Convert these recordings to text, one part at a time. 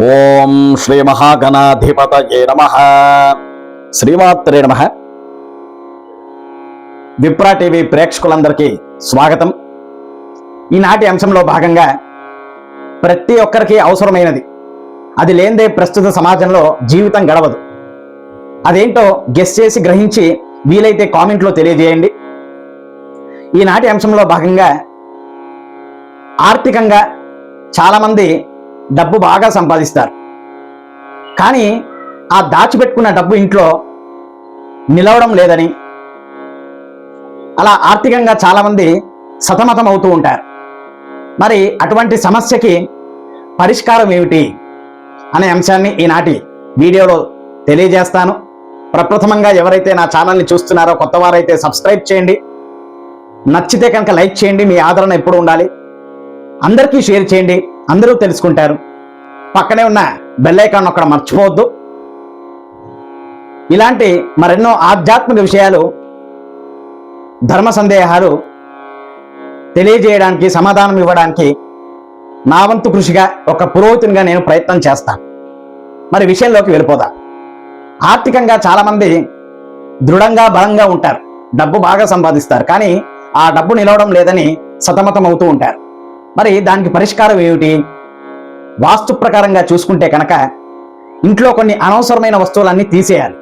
ఓం శ్రీ మహాగణాధిపతయే నమ. శ్రీమాత్రే నమ. విప్రా టీవీ ప్రేక్షకులందరికీ స్వాగతం. ఈనాటి అంశంలో భాగంగా ప్రతి ఒక్కరికి అవసరమైనది అది లేనిదే ప్రస్తుత సమాజంలో జీవితం గడవదు. అదేంటో గెస్ చేసి గ్రహించి వీలైతే కామెంట్లో తెలియజేయండి. ఈనాటి అంశంలో భాగంగా ఆర్థికంగా చాలామంది డబ్బు బాగా సంపాదిస్తారు. కానీ ఆ దాచిపెట్టుకున్న డబ్బు ఇంట్లో నిలవడం లేదని అలా ఆర్థికంగా చాలామంది సతమతం అవుతూ ఉంటారు. మరి అటువంటి సమస్యకి పరిష్కారం ఏమిటి అనే అంశాన్ని ఈనాటి వీడియోలో తెలియజేస్తాను. ప్రప్రథమంగా ఎవరైతే నా ఛానల్ని చూస్తున్నారో కొత్త వారైతే సబ్స్క్రైబ్ చేయండి. నచ్చితే కనుక లైక్ చేయండి. మీ ఆదరణ ఎప్పుడు ఉండాలి. అందరికీ షేర్ చేయండి. అందరూ తెలుసుకుంటారు. పక్కనే ఉన్న బెల్లైకాన్ అక్కడ మర్చిపోవద్దు. ఇలాంటి మరెన్నో ఆధ్యాత్మిక విషయాలు ధర్మ సందేహాలు తెలియజేయడానికి సమాధానం ఇవ్వడానికి నా వంతు కృషిగా ఒక పురోహితునిగా నేను ప్రయత్నం చేస్తాను మరి విషయంలోకి వెళ్ళిపోదా? ఆర్థికంగా చాలామంది దృఢంగా బలంగా ఉంటారు. డబ్బు బాగా సంపాదిస్తారు. కానీ ఆ డబ్బు నిలవడం లేదని సతమతం అవుతూ ఉంటారు. మరి దానికి పరిష్కారం ఏమిటి? వాస్తు ప్రకారంగా చూసుకుంటే కనుక ఇంట్లో కొన్ని అనవసరమైన వస్తువులన్నీ తీసేయాలి.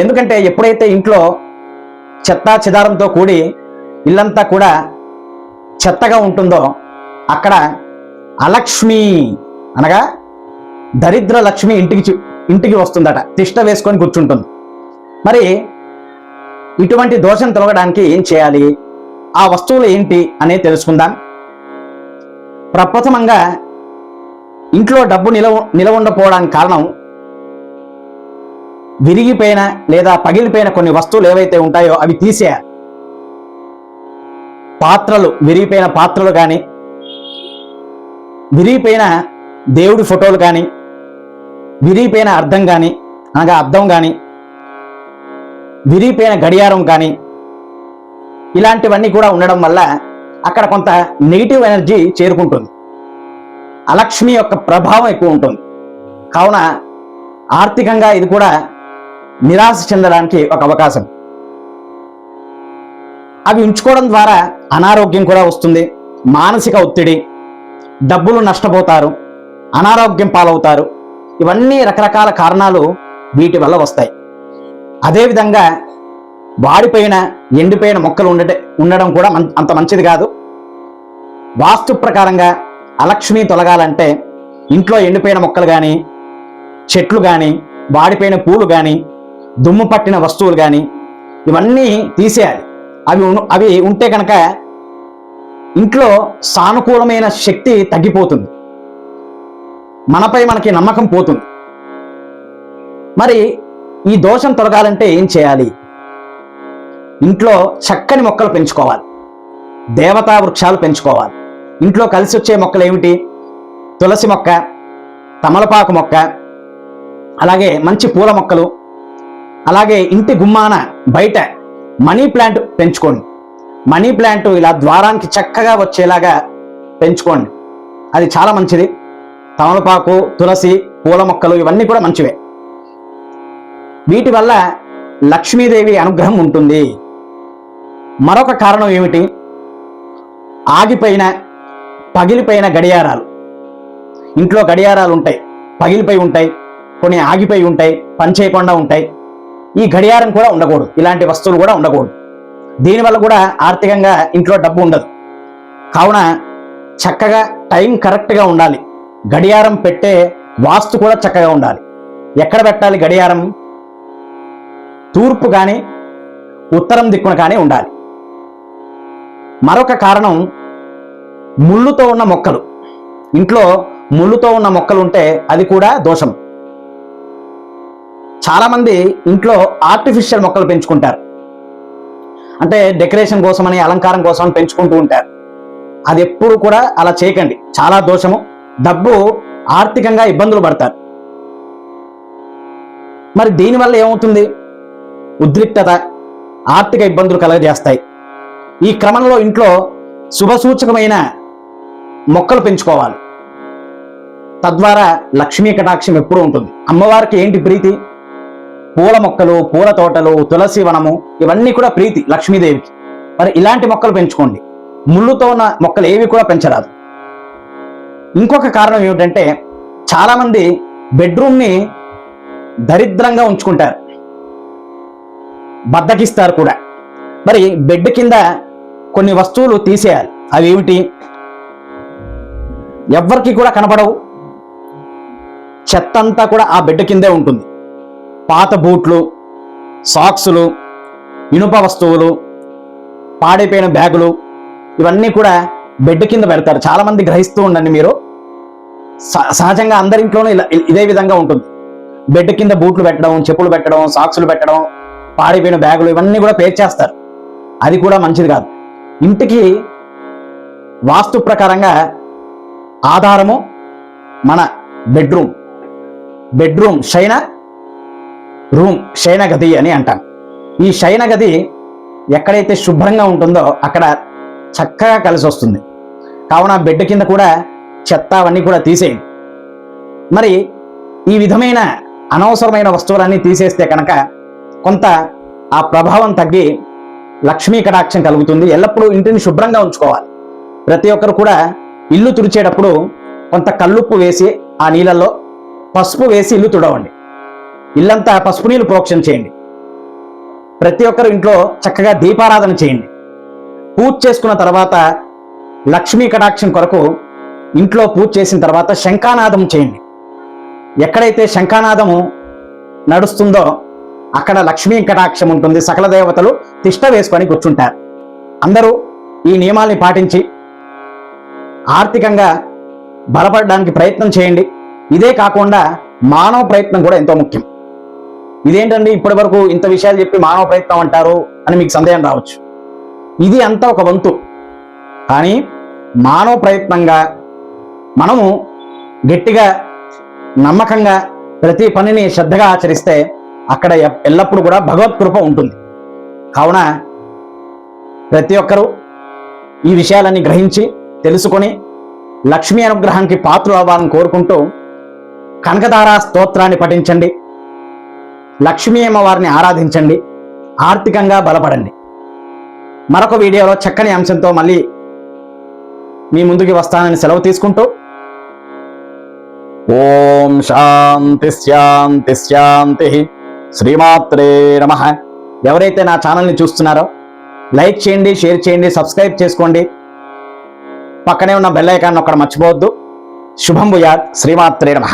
ఎందుకంటే ఎప్పుడైతే ఇంట్లో చెత్తా చెదారంతో కూడి ఇల్లంతా కూడా చెత్తగా ఉంటుందో అక్కడ అలక్ష్మి అనగా దరిద్ర లక్ష్మి ఇంటికి ఇంటికి వస్తుందట తిష్ట వేసుకొని కూర్చుంటుంది. మరి ఇటువంటి దోషం తొలగడానికి ఏం చేయాలి? ఆ వస్తువులు ఏంటి? అనేది తెలుసుకుందాం. ప్రప్రథమంగా ఇంట్లో డబ్బు నిలవ నిలవండపోవడానికి కారణం విరిగిపోయిన లేదా పగిలిపోయిన కొన్ని వస్తువులు ఏవైతే ఉంటాయో అవి తీసేయాలి పాత్రలు విరిగిపోయిన పాత్రలు కానీ విరిగిపోయిన దేవుడి ఫోటోలు కానీ విరిగిపోయిన అర్థం కానీ అనగా అర్థం కానీ విరిగిపోయిన గడియారం కానీ ఇలాంటివన్నీ కూడా ఉండడం వల్ల అక్కడ కొంత నెగిటివ్ ఎనర్జీ చేరుకుంటుంది. అలక్ష్మి యొక్క ప్రభావం ఎక్కువ ఉంటుంది. కావున ఆర్థికంగా ఇది కూడా నిరాశ చెందడానికి ఒక అవకాశం. అవి ఉంచుకోవడం ద్వారా అనారోగ్యం కూడా వస్తుంది. మానసిక ఒత్తిడి డబ్బులు నష్టపోతారు అనారోగ్యం పాలవుతారు. ఇవన్నీ రకరకాల కారణాలు వీటి వల్ల వస్తాయి. అదేవిధంగా వాడిపోయిన ఎండిపోయిన మొక్కలు ఉండటం ఉండడం కూడా అంత మంచిది కాదు. వాస్తు ప్రకారంగా అలక్ష్మి తొలగాలంటే ఇంట్లో ఎండిపోయిన మొక్కలు కానీ చెట్లు కానీ వాడిపోయిన పూలు కానీ దుమ్ము పట్టిన వస్తువులు కానీ ఇవన్నీ తీసేయాలి. అవి అవి ఉంటే కనుక ఇంట్లో సానుకూలమైన శక్తి తగ్గిపోతుంది. మనపై మనకి నమ్మకం పోతుంది. మరి ఈ దోషం తొలగాలంటే ఏం చేయాలి? ఇంట్లో చక్కని మొక్కలు పెంచుకోవాలి. దేవతా వృక్షాలు పెంచుకోవాలి. ఇంట్లో కలిసి వచ్చే మొక్కలు ఏమిటి? తులసి మొక్క తమలపాకు మొక్క అలాగే మంచి పూల మొక్కలు అలాగే ఇంటి గుమ్మాన బయట మనీ ప్లాంట్ పెంచుకోండి. మనీ ప్లాంట్ ఇలా ద్వారానికి చక్కగా వచ్చేలాగా పెంచుకోండి. అది చాలా మంచిది. తమలపాకు తులసి పూల మొక్కలు ఇవన్నీ కూడా మంచివే. వీటి వల్ల లక్ష్మీదేవి అనుగ్రహం ఉంటుంది. మరొక కారణం ఏమిటి? ఆగిపోయిన పగిలిపోయిన గడియారాలు. ఇంట్లో గడియారాలు ఉంటాయి. పగిలిపోయి ఉంటాయి. కొన్ని ఆగిపోయి ఉంటాయి. పనిచేయకుండా ఉంటాయి. ఈ గడియారం కూడా ఉండకూడదు. ఇలాంటి వస్తువులు కూడా ఉండకూడదు. దీనివల్ల కూడా ఆర్థికంగా ఇంట్లో డబ్బు ఉండదు. కావున చక్కగా టైం కరెక్ట్గా ఉండాలి. గడియారం పెట్టే వాస్తు కూడా చక్కగా ఉండాలి. ఎక్కడ పెట్టాలి గడియారం? తూర్పు కానీ ఉత్తరం దిక్కున కానీ ఉండాలి. మరొక కారణం ముళ్ళుతో ఉన్న మొక్కలు. ఇంట్లో ముళ్ళుతో ఉన్న మొక్కలు ఉంటే అది కూడా దోషం. చాలామంది ఇంట్లో ఆర్టిఫిషియల్ మొక్కలు పెంచుకుంటారు. అంటే డెకరేషన్ కోసమని అలంకారం కోసం పెంచుకుంటూ ఉంటారు. అది ఎప్పుడు కూడా అలా చేయకండి. చాలా దోషము. డబ్బు ఆర్థికంగా ఇబ్బందులు పడతారు. మరి దీనివల్ల ఏమవుతుంది? ఉద్రిక్తత ఆర్థిక ఇబ్బందులు కలగజేస్తాయి. ఈ క్రమంలో ఇంట్లో శుభసూచకమైన మొక్కలు పెంచుకోవాలి. తద్వారా లక్ష్మీ కటాక్షం ఎప్పుడూ ఉంటుంది. అమ్మవారికి ఏంటి ప్రీతి? పూల మొక్కలు పూల తోటలు తులసి వనము ఇవన్నీ కూడా ప్రీతి లక్ష్మీదేవికి. మరి ఇలాంటి మొక్కలు పెంచుకోండి. ముళ్ళుతో ఉన్న మొక్కలు ఏవి కూడా పెంచరాదు. ఇంకొక కారణం ఏమిటంటే చాలామంది బెడ్రూమ్ని దరిద్రంగా ఉంచుకుంటారు. బద్దకిస్తారు కూడా. మరి బెడ్ కింద కొన్ని వస్తువులు తీసేయాలి. అవి ఏమిటి ఎవ్వరికి కూడా కనపడవు. చెత్త అంతా కూడా ఆ బిడ్డ కిందే ఉంటుంది. పాత బూట్లు సాక్సులు ఇనుప వస్తువులు పాడైపోయిన బ్యాగులు ఇవన్నీ కూడా బెడ్ కింద పెడతారు. చాలా మంది గ్రహిస్తూ ఉండండి మీరు. సహజంగా అందరింట్లోనూ ఇలా ఇదే విధంగా ఉంటుంది. బెడ్ కింద బూట్లు పెట్టడం చెప్పులు పెట్టడం సాక్సులు పెట్టడం పాడైపోయిన బ్యాగులు ఇవన్నీ కూడా పేర్చేస్తారు అది కూడా మంచిది కాదు. ఇంటికి వాస్తు ప్రకారంగా ఆధారము మన బెడ్రూమ్. బెడ్రూమ్ శయన రూమ్ శయనగది అని అంటాం. ఈ శయనగది ఎక్కడైతే శుభ్రంగా ఉంటుందో అక్కడ చక్కగా కలిసి వస్తుంది. కావున బెడ్ కింద కూడా చెత్త అవన్నీ కూడా తీసేయండి మరి ఈ విధమైన అనవసరమైన వస్తువులన్నీ తీసేస్తే కనుక కొంత ఆ ప్రభావం తగ్గి లక్ష్మీ కటాక్షం కలుగుతుంది. ఎల్లప్పుడూ ఇంటిని శుభ్రంగా ఉంచుకోవాలి. ప్రతి ఒక్కరు కూడా ఇల్లు తుడిచేటప్పుడు కొంత కల్లుప్పు వేసి ఆ నీళ్ళల్లో పసుపు వేసి ఇల్లు తుడవండి. ఇల్లంతా పసుపు నీళ్ళు ప్రోక్షణ చేయండి. ప్రతి ఒక్కరు ఇంట్లో చక్కగా దీపారాధన చేయండి. పూజ చేసుకున్న తర్వాత లక్ష్మీ కటాక్షం కొరకు ఇంట్లో పూజ చేసిన తర్వాత శంఖానాదం చేయండి. ఎక్కడైతే శంఖానాదము నడుస్తుందో అక్కడ లక్ష్మీ కటాక్షం ఉంటుంది. సకల దేవతలు తిష్ట వేసుకొని కూర్చుంటారు. అందరూ ఈ నియమాల్ని పాటించి ఆర్థికంగా బలపడడానికి ప్రయత్నం చేయండి. ఇదే కాకుండా మానవ ప్రయత్నం కూడా ఎంతో ముఖ్యం. ఇదేంటండి? ఇప్పటి వరకు ఇంత విషయాలు చెప్పి మానవ ప్రయత్నం అంటారు అని మీకు సందేహం రావచ్చు. ఇది అంతా ఒక వంతు. కానీ మానవ ప్రయత్నంగా మనము గట్టిగా నమ్మకంగా ప్రతి పనిని శ్రద్ధగా ఆచరిస్తే అక్కడ ఎల్లప్పుడూ కూడా భగవత్ కృప ఉంటుంది. కావున ప్రతి ఒక్కరూ ఈ విషయాలన్నీ గ్రహించి తెలుసుకొని లక్ష్మీ అనుగ్రహానికి పాత్రలు అవ్వాలని కోరుకుంటూ కనకదార స్తోత్రాన్ని పఠించండి. లక్ష్మీ అమ్మవారిని ఆరాధించండి. ఆర్థికంగా బలపడండి. మరొక వీడియోలో చక్కని అంశంతో మళ్ళీ మీ ముందుకి వస్తానని సెలవు తీసుకుంటూ ఓం శాంతి శాంతి శాంతి శ్రీమాత్రే నమ. ఎవరైతే నా ఛానల్ని చూస్తున్నారో లైక్ చేయండి షేర్ చేయండి సబ్స్క్రైబ్ చేసుకోండి. పక్కనే ఉన్న బెల్ ఐకాన్ ఒక్కడ మర్చిపోవద్దు. శుభం భూయాత్. శ్రీమాత్రే నమ.